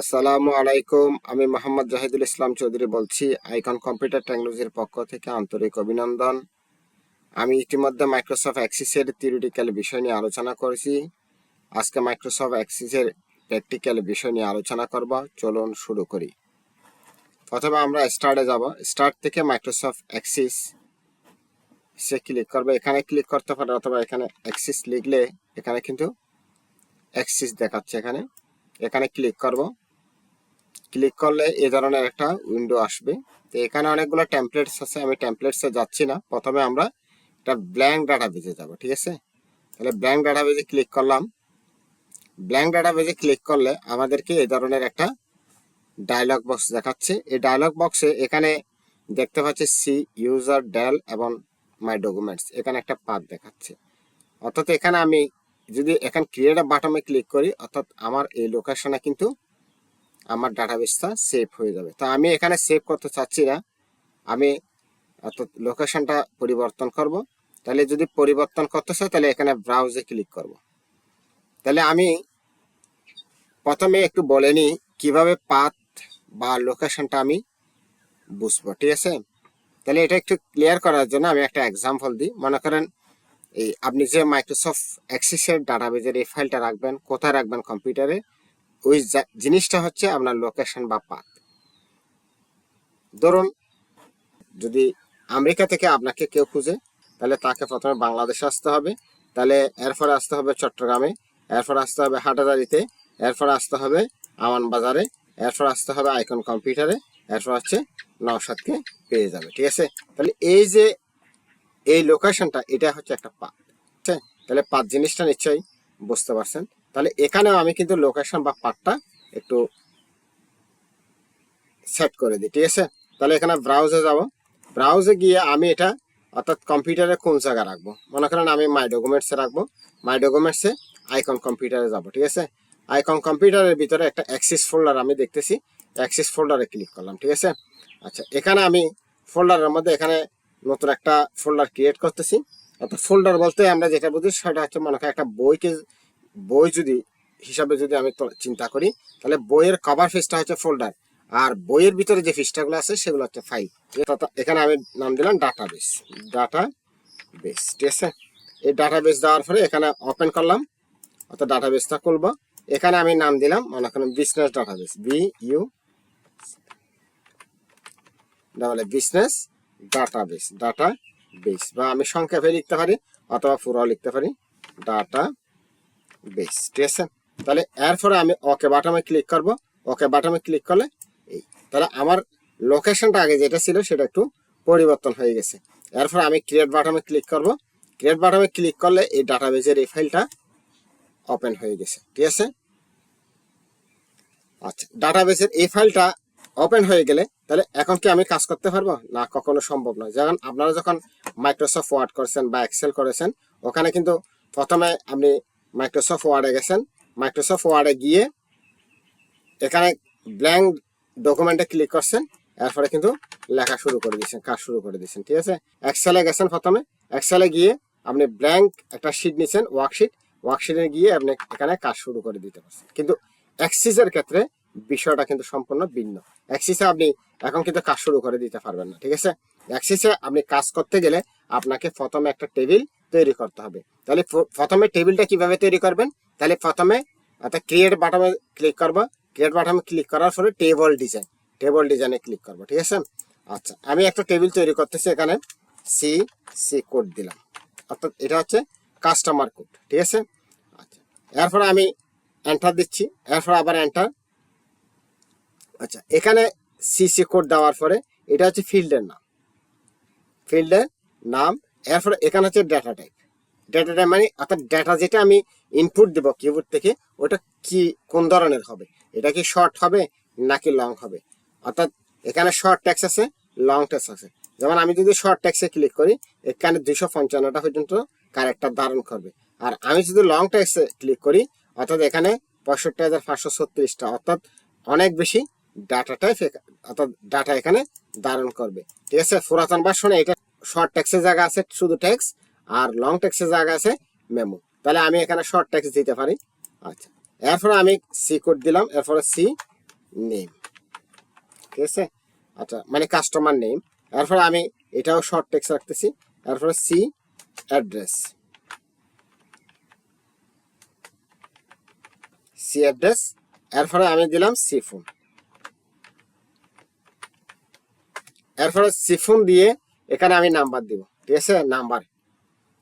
আসসালামু আলাইকুম। আমি মোহাম্মদ জাহিদুল ইসলাম চৌধুরী বলছি, আইকন কম্পিউটার টেকনোলজির পক্ষ থেকে আন্তরিক অভিনন্দন। আমি ইতিমধ্যে মাইক্রোসফট অ্যাক্সিসের থিওরিটিক্যাল বিষয় নিয়ে আলোচনা করেছি। আজকে মাইক্রোসফট অ্যাক্সিসের প্র্যাকটিক্যাল বিষয় নিয়ে আলোচনা করব। চলুন শুরু করি। প্রথমে আমরা স্টার্টে যাব। স্টার্ট থেকে মাইক্রোসফট অ্যাক্সিস সে ক্লিক করবে। এখানে ক্লিক করতে পারে অথবা এখানে অ্যাক্সিস লিখলে এখানে কিন্তু অ্যাক্সিস দেখাচ্ছে এখানে। এখানে ক্লিক করব। ক্লিক করলে এ ধরনের একটা উইন্ডো আসবে। তো এখানে অনেকগুলো টেমপ্লেটস আছে, আমি টেমপ্লেটসে যাচ্ছি না। প্রথমে আমরা একটা ব্ল্যাঙ্ক ডাটা বেজে যাব, ঠিক আছে? তাহলে ব্ল্যাঙ্ক ডাটা বেজে ক্লিক করলাম। ব্ল্যাঙ্ক ডাটা বেজে ক্লিক করলে আমাদেরকে এ ধরনের একটা ডায়লগ বক্স দেখাচ্ছে। এই ডায়লগ বক্সে এখানে দেখতে পাচ্ছি সি ইউজার ডেল এবং মাই ডকুমেন্টস এখানে একটা পাথ দেখাচ্ছে। অর্থাৎ এখানে আমি যদি এখানে ক্রিয়েট বাটমে ক্লিক করি, অর্থাৎ আমার এই লোকেশনে কিন্তু আমার ডাটাবেসটা সেভ হয়ে যাবে। তো আমি এখানে সেভ করতে চাচ্ছি না। আমি অর্থাৎ লোকেশনটা পরিবর্তন করব। তাহলে যদি পরিবর্তন করতে চাই, তাহলে এখানে ব্রাউজে ক্লিক করব। তাহলে আমি প্রথমে একটু বলে নিই কীভাবে পাথ বা লোকেশনটা আমি বুঝব, ঠিক আছে? তাহলে এটা একটু ক্লিয়ার করার জন্য আমি একটা এক্সাম্পল দিই। মনে করেন এই আপনি যে মাইক্রোসফট অ্যাক্সিসের ডাটাবেজের এই ফাইলটা রাখবেন, কোথায় রাখবেন কম্পিউটারে ওই জিনিসটা হচ্ছে আপনার লোকেশন বা পাথ। ধরুন, যদি আমেরিকা থেকে আপনাকে কেউ খুঁজে, তাহলে তাকে প্রথমে বাংলাদেশে আসতে হবে, তাহলে এরপরে আসতে হবে চট্টগ্রামে, এরপর আসতে হবে হাটাদারিতে এরপর আসতে হবে আমান বাজারে, এরপর আসতে হবে আইকন কম্পিউটারে, এরপর হচ্ছে নওশাদকে পেয়ে যাবে, ঠিক আছে? তাহলে এই যে, এই লোকেশনটা এটা হচ্ছে একটা ঠিক আছে তাহলে পাথ জিনিসটা নিশ্চয়ই বুঝতে পারছেন? তাহলে এখানেও আমি কিন্তু লোকেশন বা পার্টটা একটু সেট করে দিই, ঠিক আছে? তাহলে এখানে ব্রাউজে যাব। ব্রাউজে গিয়ে আমি এটা, অর্থাৎ কম্পিউটারে কোন জায়গায় রাখব? মনে করেন আমি মাই ডকুমেন্টসে রাখব। মাই ডকুমেন্টসে আইকন কম্পিউটারে যাব, ঠিক আছে? আইকন কম্পিউটারের ভিতরে একটা অ্যাক্সিস ফোল্ডার আমি দেখতেছি। অ্যাক্সিস ফোল্ডারে ক্লিক করলাম, ঠিক আছে? আচ্ছা এখানে আমি ফোল্ডারের মধ্যে এখানে নতুন একটা ফোল্ডার ক্রিয়েট করতেছি। অর্থাৎ ফোল্ডার বলতে আমরা যেটা বুঝি সেটা হচ্ছে মনে করেন একটা বইকে বই যদি, হিসাবে যদি আমি চিন্তা করি, তাহলে বইয়ের কভার পেজটা হচ্ছে ফোল্ডার আর বইয়ের ভিতরে যে পৃষ্ঠাগুলো আছে, সেগুলো হচ্ছে ফাইল এখানে আমি নাম দিলাম ডাটা বেস ডাটা বেস ঠিক আছে? এই ডাটা বেস দেওয়ার পরে এখানে ওপেন করলাম, অর্থাৎ ডাটা বেসটা খুলবো। এখানে আমি নাম দিলাম, মনে করেন business data base B U তাহলে business data base data base বা আমি সংক্ষেপে লিখতে পারি, অথবা পুরো লিখতে পারি ডাটা বেস ঠিক আছে? তাহলে এরপরে আমি ওকে বাটামে ক্লিক করব। ওকে বাটামে ক্লিক করলে এই, তাহলে আমার লোকেশনটা আগে যেটা ছিল সেটা একটু পরিবর্তন হয়ে গেছে। এরপর আমি ক্রিয়েট বাটমে ক্লিক করব। ক্রিয়েট বাটমে ক্লিক করলে এই ডাটাবেজের এই ফাইলটা ওপেন হয়ে গেছে, ঠিক আছে? আচ্ছা ডাটাবেসের এই ফাইলটা ওপেন হয়ে গেলে তাহলে এখন কি আমি কাজ করতে পারব? না, কখনো সম্ভব নয়। যেমন আপনারা যখন মাইক্রোসফট ওয়ার্ড করেছেন বা এক্সেল করেছেন, ওখানে কিন্তু প্রথমে আপনি মাইক্রোসফট ওয়ার্ডে গেছেন। মাইক্রোসফট ওয়ার্ডে গিয়ে এখানে ব্ল্যাঙ্ক ডকুমেন্টে ক্লিক করছেন, এরপরে কিন্তু লেখা শুরু করে দিয়েছেন, কাজ শুরু করে দিয়েছেন, ঠিক আছে? এক্সেলে গেছেন প্রথমে। এক্সেলে গিয়ে আপনি ব্ল্যাঙ্ক একটা শিট নিছেন ওয়ার্কশিট ওয়ার্কশিটে গিয়ে আপনি এখানে কাজ শুরু করে দিতে পারছেন। কিন্তু অ্যাক্সিসের ক্ষেত্রে বিষয়টা কিন্তু সম্পূর্ণ ভিন্ন। অ্যাক্সিসে আপনি এখন কিন্তু কাজ শুরু করে দিতে পারবেন না, ঠিক আছে? অ্যাক্সিসে আপনি কাজ করতে গেলে আপনাকে প্রথমে একটা টেবিল তৈরি করতে হবে। তাহলে প্রথমে টেবিলটা কীভাবে তৈরি করবেন? তাহলে প্রথমে অর্থাৎ ক্রিয়েট বাটমে ক্লিক করব। ক্রিয়েট বাটমে ক্লিক করার পরে টেবল ডিজাইন টেবল ডিজাইনে ক্লিক করব, ঠিক আছে? আচ্ছা আমি একটা টেবিল তৈরি করতেছি এখানে। সি সি কোড দিলাম। অর্থাৎ এটা হচ্ছে কাস্টমার কোড ঠিক আছে? আচ্ছা এরপরে আমি এন্টার দিচ্ছি। এরপর আবার এন্টার আচ্ছা এখানে সি সি কোড দেওয়ার পরে এটা হচ্ছে ফিল্ডের নাম। ফিল্ডের নাম এরপরে এখানে হচ্ছে ডেটা টাইপ ডেটা টাইপ মানে অর্থাৎ ডেটা যেটা আমি ইনপুট দেবো কিবোর্ড থেকে, ওটা কি, কোন ধরনের হবে? এটা কি শর্ট হবে নাকি লং হবে? অর্থাৎ এখানে শর্ট ট্যাক্স আছে লং ট্যাক্স আছে। যেমন আমি যদি শর্ট ট্যাক্সে ক্লিক করি, এখানে দুইশো পঞ্চান্নটা পর্যন্ত কারেক্টার ধারণ করবে। আর আমি যদি লং ট্যাক্সে ক্লিক করি, অর্থাৎ এখানে পঁয়ষট্টি হাজার পাঁচশো ছত্রিশটা, অর্থাৎ অনেক বেশি ডাটাটাই অর্থাৎ ডাটা এখানে ধারণ করবে। ঠিক আছে? পুরাতন ভার্সনে এটা শর্ট ট্যাক্সের জায়গা আছে, শুধু ট্যাক্স আর লং ট্যাক্সের জায়গা আছে মেমো তাহলে আমি এখানে শর্ট ট্যাক্স দিতে পারি। আচ্ছা এরপরে আমি সি কোড দিলাম, এরপরে সি নেম ঠিক আছে? আচ্ছা মানে কাস্টমার নেম এরপরে আমি এটাও শর্ট টেক্সট রাখতেছি, এরপরে সি অ্যাড্রেস সি অ্যাড্রেস এরপরে আমি দিলাম সি ফোন এরপরে সিফুন দিয়ে এখানে আমি নাম্বার দিব, ঠিক আছে? নাম্বার।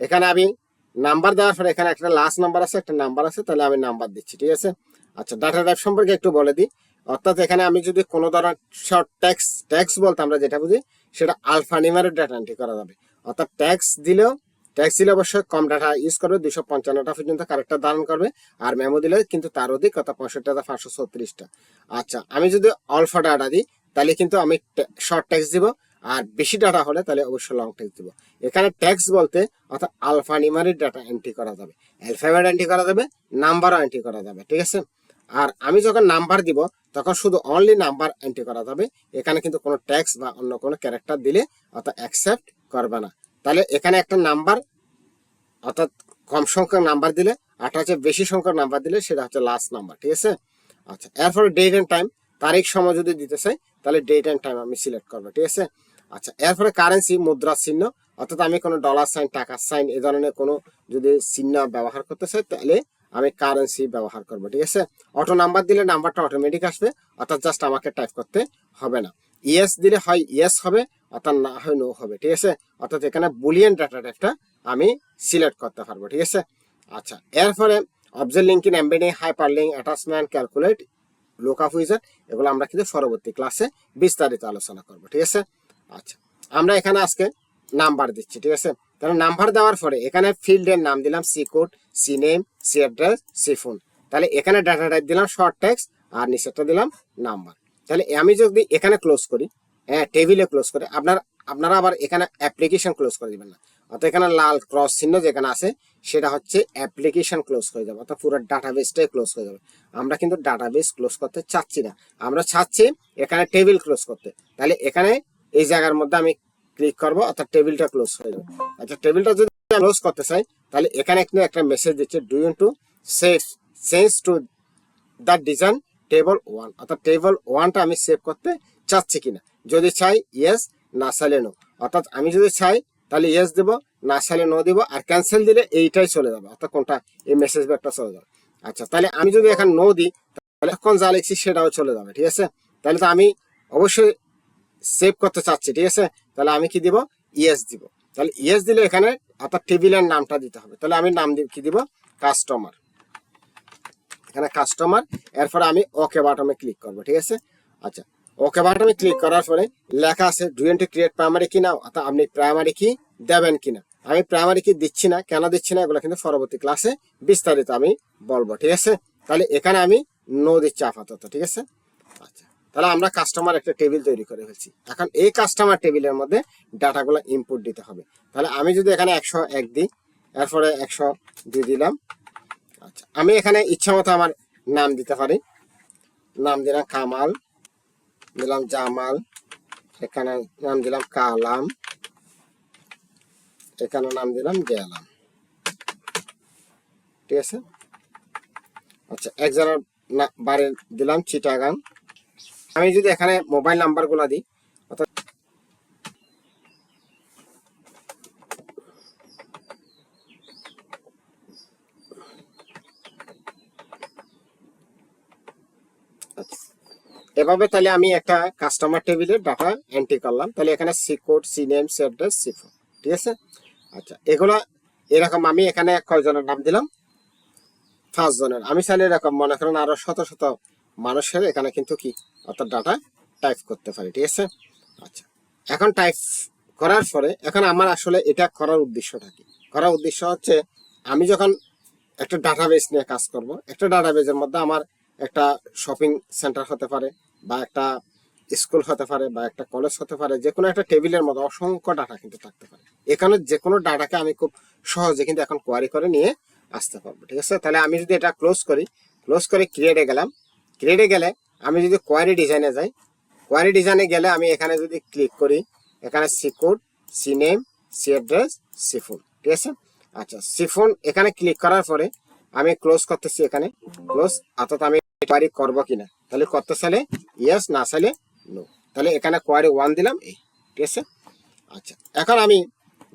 এখানে আমি নাম্বার দেওয়ার পরে এখানে একটা লাস্ট নাম্বার আছে, একটা নাম্বার আছে, তাহলে আমি নাম্বার দিচ্ছি, ঠিক আছে? আচ্ছা ডাটা টাইপ সম্পর্কে একটু বলে দিই। অর্থাৎ এখানে আমি যদি কোনো ধরনের শর্ট ট্যাক্স ট্যাক্স বলতে আমরা যেটা বুঝি, সেটা আলফা নিমারের ডাটা এন্ট্রি করা যাবে। অর্থাৎ ট্যাক্স দিলেও ট্যাক্স দিলে অবশ্যই কম ডাটা ইউজ করবে দুশো পঞ্চান্নটা পর্যন্ত কারেক্টটা ধারণ করবে, আর মেমো দিলে কিন্তু তার অধিক অর্থাৎ পঁয়ষট্টি হাজার পাঁচশো ছত্রিশটা। আচ্ছা আমি যদি অল্ফা ডাটা দিই, তাহলে কিন্তু আমি শর্ট ট্যাক্স দিব আর বেশি ডাটা হলে তাহলে অবশ্যই লং ট্যাক্স দিব। এখানে ট্যাক্স বলতে অর্থাৎ আলফা নিমারির ডাটা এন্ট্রি করা যাবে। অ্যালফাবেট এন্ট্রি করা যাবে নাম্বারও এন্ট্রি করা যাবে, ঠিক আছে? আর আমি যখন নাম্বার দিব, তখন শুধু অনলি নাম্বার এন্ট্রি করা যাবে। এখানে কিন্তু কোনো ট্যাক্স বা অন্য কোনো ক্যারেক্টার দিলে অর্থাৎ অ্যাকসেপ্ট করবে না। তাহলে এখানে একটা নাম্বার অর্থাৎ কম সংখ্যক নাম্বার দিলে, আর হচ্ছে বেশি সংখ্যক নাম্বার দিলে সেটা হচ্ছে লাস্ট নাম্বার ঠিক আছে? আচ্ছা এরপরে ডেট এন্ড টাইম তারিখ সময় যদি দিতে চাই, তাহলে ডেট এন্ড টাইম আমি সিলেক্ট করব, ঠিক আছে? আচ্ছা এরপরে কারেন্সি মুদ্রা, চিহ্ন, অর্থাৎ আমি কোনো ডলার সাইন টাকার সাইন এ ধরনের কোনো যদি চিহ্ন ব্যবহার করতে চাই, তাহলে আমি কারেন্সি ব্যবহার করব, ঠিক আছে? অটো নাম্বার দিলে নাম্বারটা অটোমেটিক আসবে, অর্থাৎ জাস্ট আমাকে টাইপ করতে হবে না। ইয়েস দিলে হয় ইয়েস হবে, অর্থাৎ না হয় নো হবে, ঠিক আছে? অর্থাৎ এখানে বুলিয়ান ডাটা টাইপটা আমি সিলেক্ট করতে পারব, ঠিক আছে? আচ্ছা এরপরে object linking embedding hyperlink attachment calculate lookup wizard এগুলো আমরা কিন্তু পরবর্তী ক্লাসে বিস্তারিত আলোচনা করব, ঠিক আছে? আচ্ছা আমরা এখানে আজকে নাম্বার দিচ্ছি, ঠিক আছে? তাহলে নাম্বার দেওয়ার পরে এখানে ফিল্ডের নাম দিলাম C code C name C address C phone তাহলে এখানে ডাটা টাইপ দিলাম শর্ট টেক্সট আর নিচেরটা দিলাম নাম্বার তাহলে আমি যদি এখানে ক্লোজ করি হ্যাঁ টেবিলে ক্লোজ করে, আপনার, আপনারা আবার এখানে অ্যাপ্লিকেশন ক্লোজ করে দেবেন না। অর্থাৎ এখানে লাল ক্রস চিহ্ন যেখানে আছে, সেটা হচ্ছে অ্যাপ্লিকেশন ক্লোজ হয়ে যাবে, অর্থাৎ পুরো ডাটাবেসটাই ক্লোজ হয়ে যাবে। আমরা কিন্তু ডাটাবেস ক্লোজ করতে চাচ্ছি না। আমরা চাচ্ছি এখানে টেবিল ক্লোজ করতে। তাহলে এখানে এই জায়গার মধ্যে আমি ক্লিক করব, অর্থাৎ টেবিলটা ক্লোজ হয়ে যাবে। আচ্ছা টেবিলটা যদি ক্লোজ করতে চাই, তাহলে এখানে কিন্তু একটা মেসেজ দিচ্ছে do you to save change to the design table one অর্থাৎ টেবল ওয়ানটা আমি সেভ করতে চাচ্ছি কিনা। যদি চাই ইয়েস না চাইলে নো অর্থাৎ আমি যদি চাই, তাহলে ইয়েস দেবো, না চাইলে নো দিব, আর ক্যান্সেল দিলে এইটাই চলে যাবে। অর্থাৎ কোনটা? এই মেসেজ ব্যাগটা চলে যাবে। আচ্ছা তাহলে আমি যদি এখন নো দিই, তাহলে এখন যা লিখছি সেটাও চলে যাবে, ঠিক আছে? তাহলে তো আমি অবশ্যই সেভ করতে চাচ্ছি, ঠিক আছে? তাহলে আমি কি দিব? ইয়েস দিব। তাহলে ইয়েস দিলে এখানে অর্থাৎ টেবিলের নামটা দিতে হবে। তাহলে আমি নাম কি দিব? কাস্টমার এখানে কাস্টমার এরপরে আমি ওকে বাটনে ক্লিক করব, ঠিক আছে? আচ্ছা ওকে বাটনে ক্লিক করার পরে লেখা আছে ডু টু ক্রিয়েট প্রাইমারি কি না অর্থাৎ আপনি প্রাইমারি কি দেবেন কিনা? আমি প্রাইমারি কি দিচ্ছি না, কেন দিচ্ছি না, এগুলো কিন্তু পরবর্তী ক্লাসে বিস্তারিত আমি বলব, ঠিক আছে? তাহলে এখানে আমি নো দিচ্ছি আপাতত, ঠিক আছে? আচ্ছা। তাহলে আমরা কাস্টমার একটা টেবিল তৈরি করে ফেলছি। এখন এই কাস্টমার টেবিলের মধ্যে ডাটাগুলো ইনপুট দিতে হবে। তাহলে আমি যদি এখানে একশো এক দিই, এরপরে একশো দিয়ে দিলাম। আচ্ছা আমি এখানে ইচ্ছা মতো আমার নাম দিতে পারি। নাম দিলাম কামাল, দিলাম জামাল, এখানে নাম দিলাম কালাম, এখানে নাম দিলাম গেলাম। ঠিক আছে? আচ্ছা একজনের না- বাড়ি দিলাম চিটাগাং। আমি যদি এখানে মোবাইল নাম্বারগুলা দিই এভাবে তাহলে আমি একটা কাস্টমার টেবিলের ডাটা এন্ট্রি করলাম। তাহলে এখানে C code C name C address C phone ঠিক আছে? আচ্ছা এগুলো এরকম আমি এখানে কয়জনের নাম দিলাম? পাঁচ জনের আমি চাইলে এরকম মনে করেন আরও শত শত মানুষের এখানে কিন্তু কি? অর্থাৎ ডাটা টাইপ করতে পারি, ঠিক আছে? আচ্ছা এখন টাইপ করার পরে এখন আমার আসলে এটা করার উদ্দেশ্যটা কি? করার উদ্দেশ্য হচ্ছে আমি যখন একটা ডাটাবেস নিয়ে কাজ করব, একটা ডাটাবেজের মধ্যে আমার একটা শপিং সেন্টার হতে পারে বা একটা স্কুল হতে পারে বা একটা কলেজ হতে পারে যে কোনো একটা টেবিলের মধ্যে অসংখ্য ডাটা কিন্তু থাকতে পারে। এখানে যে কোনো ডাটাকে আমি খুব সহজে কিন্তু এখন কোয়ারি করে নিয়ে আসতে পারব, ঠিক আছে? তাহলে আমি যদি এটা ক্লোজ করি ক্লোজ করে ক্রিয়েটে গেলাম ক্রিয়েটে গেলে আমি যদি কোয়ারি ডিজাইনে যাই কোয়ারি ডিজাইনে গেলে আমি এখানে যদি ক্লিক করি, এখানে C code C name C address C phone ঠিক আছে? আচ্ছা সি ফোন এখানে ক্লিক করার পরে আমি ক্লোজ করতেছি এখানে। ক্লোজ অর্থাৎ আমি কোয়ারি করব কিনা? তাহলে করতে চাইলে ইয়েস না চাইলে নো তাহলে এখানে কোয়ারি ওয়ান দিলাম, এই, ঠিক আছে? আচ্ছা এখন আমি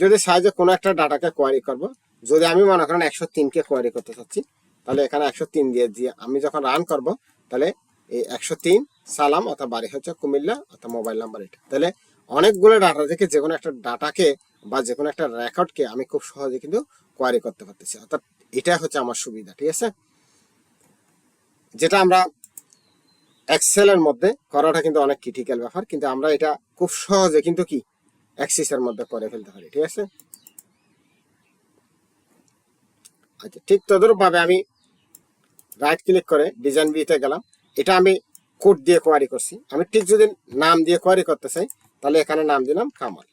যদি যে কোনো একটা ডাটাকে কোয়ারি করব, যদি আমি মনে করেন একশো তিনকে কোয়ারি করতে চাচ্ছি, তাহলে এখানে একশো তিন দিয়ে দিয়ে আমি যখন রান করব তাহলে এই একশো তিন সালাম অথবা বাড়ি হচ্ছে কুমিল্লা অর্থাৎ মোবাইল নাম্বার এটা। তাহলে অনেকগুলো ডাটা থেকে যে কোনো একটা ডাটাকে বা যে কোনো একটা রেকর্ডকে আমি খুব সহজে কিন্তু কোয়ারি করতে পারতেছি। অর্থাৎ এটা হচ্ছে আমার সুবিধা, ঠিক আছে? যেটা আমরা এক্সেলের মধ্যে করাটা কিন্তু অনেক ক্রিটিক্যাল ব্যাপার, কিন্তু আমরা এটা খুব সহজে কিন্তু কি অ্যাক্সিসের মধ্যে করে ফেলতে পারি, ঠিক আছে? আচ্ছা ঠিক তদরূপ ভাবে আমি রাইট ক্লিক করে ডিজাইন বিতে গেলাম। এটা আমি কোড দিয়ে কোয়ারি করছি। আমি ঠিক যদি নাম দিয়ে কোয়ারি করতে চাই, তাহলে এখানে নাম দিলাম কামাল।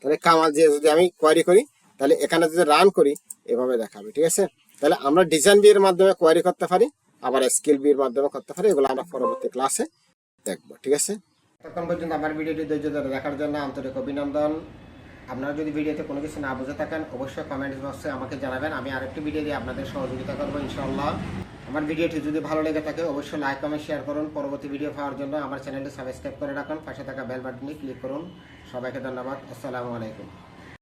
তাহলে কামাল দিয়ে যদি আমি কোয়ারি করি, তাহলে এখানে যদি রান করি, এভাবে দেখাবে, ঠিক আছে? তাহলে আমরা ডিজাইন বিয়ের মাধ্যমে কোয়ারি করতে পারি, আবার স্কিল বিয়ের মাধ্যমে করতে পারি, এগুলো আমরা পরবর্তী ক্লাসে দেখব, ঠিক আছে? তখন পর্যন্ত আমার ভিডিওটি দেখার জন্য আন্তরিক অভিনন্দন। আপনারা যদি ভিডিওতে কোনো কিছু না বুঝে থাকেন, অবশ্যই কমেন্টস বক্সে আমাকে জানাবেন। আমি আরেকটি ভিডিও দিয়ে আপনাদের সহযোগিতা করব ইনশাআল্লাহ। আমার ভিডিওটি যদি ভালো লেগে থাকে, অবশ্যই লাইক কমেন্ট শেয়ার করুন। পরবর্তী ভিডিও পাওয়ার জন্য আমার চ্যানেলটি সাবস্ক্রাইব করে রাখুন। পাশে থাকা বেল বাটনে ক্লিক করুন। সবাইকে ধন্যবাদ। আসসালামু আলাইকুম।